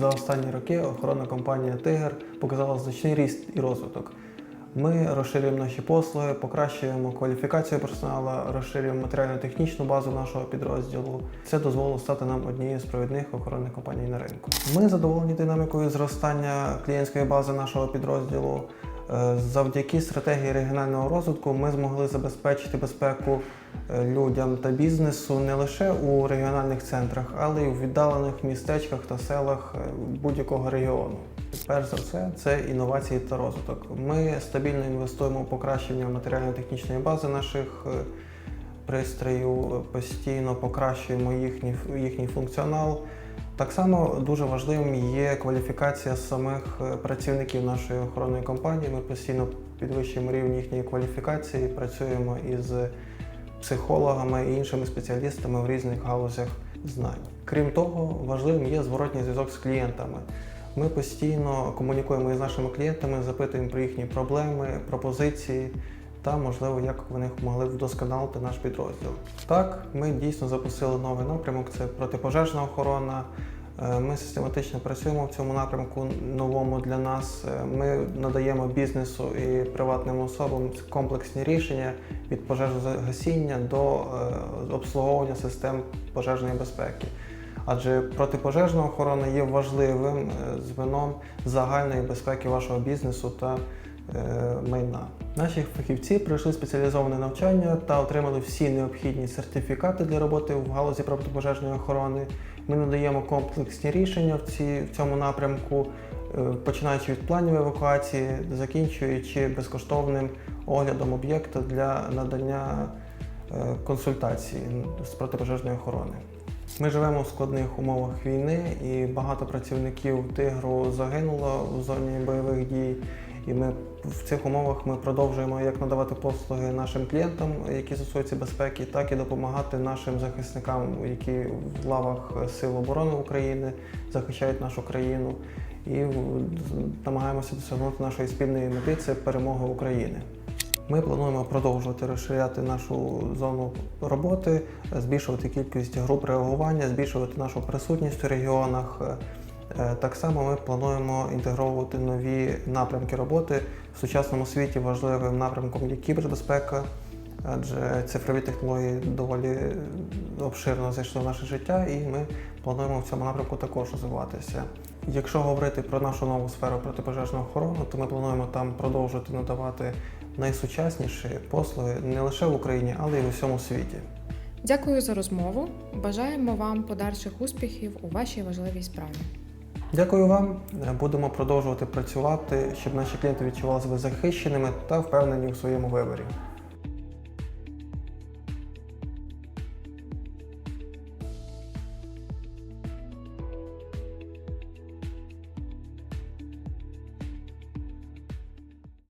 За останні роки охоронна компанія Тигр показала значний ріст і розвиток. Ми розширюємо наші послуги, покращуємо кваліфікацію персоналу, розширюємо матеріально-технічну базу нашого підрозділу. Це дозволило стати нам однією з провідних охоронних компаній на ринку. Ми задоволені динамікою зростання клієнтської бази нашого підрозділу. Е, Завдяки стратегії регіонального розвитку ми змогли забезпечити безпеку людям та бізнесу не лише у регіональних центрах, але й у віддалених містечках та селах е, будь-якого регіону. Перш за все, це інновації та розвиток. Ми стабільно інвестуємо у покращення матеріально-технічної бази наших е, пристроїв, постійно покращуємо їхній, їхній функціонал. Так само дуже важливим є кваліфікація самих е, працівників нашої охоронної компанії. Ми постійно підвищуємо рівень їхньої кваліфікації, працюємо із психологами і іншими спеціалістами в різних галузях знань. Крім того, важливим є зворотній зв'язок з клієнтами. Ми постійно комунікуємо із нашими клієнтами, запитуємо про їхні проблеми, пропозиції та, можливо, як вони могли вдосконалити наш підрозділ. Так, ми дійсно запустили новий напрямок це протипожежна охорона. Е, Ми систематично працюємо в цьому напрямку новому для нас. Е, Ми надаємо бізнесу і приватним особам комплексні рішення від пожежогасіння до е, обслуговування систем пожежної безпеки. Адже протипожежна охорона є важливим звеном загальної безпеки вашого бізнесу та майна. Наші фахівці пройшли спеціалізоване навчання та отримали всі необхідні сертифікати для роботи в галузі протипожежної охорони. Ми надаємо комплексні рішення в, ці, в цьому напрямку, е, починаючи від планів евакуації, закінчуючи безкоштовним оглядом об'єкта для надання е, консультацій з протипожежної охорони. Ми живемо в складних умовах війни, і багато працівників тигру загинуло в зоні бойових дій. І ми в цих умовах ми продовжуємо як надавати послуги нашим клієнтам, які стосуються безпеки, так і допомагати нашим захисникам, які в лавах Сил оборони України захищають нашу країну. І намагаємося досягнути нашої спільної мети це перемога України. Ми плануємо продовжувати розширяти нашу зону роботи, збільшувати кількість груп реагування, збільшувати нашу присутність у регіонах. Е, Так само ми плануємо інтегровувати нові напрямки роботи. В сучасному світі важливим напрямком є кібербезпека, адже цифрові технології доволі обширно зайшли в наше життя, і ми плануємо в цьому напрямку також розвиватися. Якщо говорити про нашу нову сферу протипожежної охорони, то ми плануємо там продовжувати надавати найсучасніші послуги не лише в Україні, але й в усьому світі. Дякую за розмову. Бажаємо вам подальших успіхів у вашій важливій справі. Дякую вам. Будемо продовжувати працювати, щоб наші клієнти відчували себе захищеними та впевнені у своєму виборі.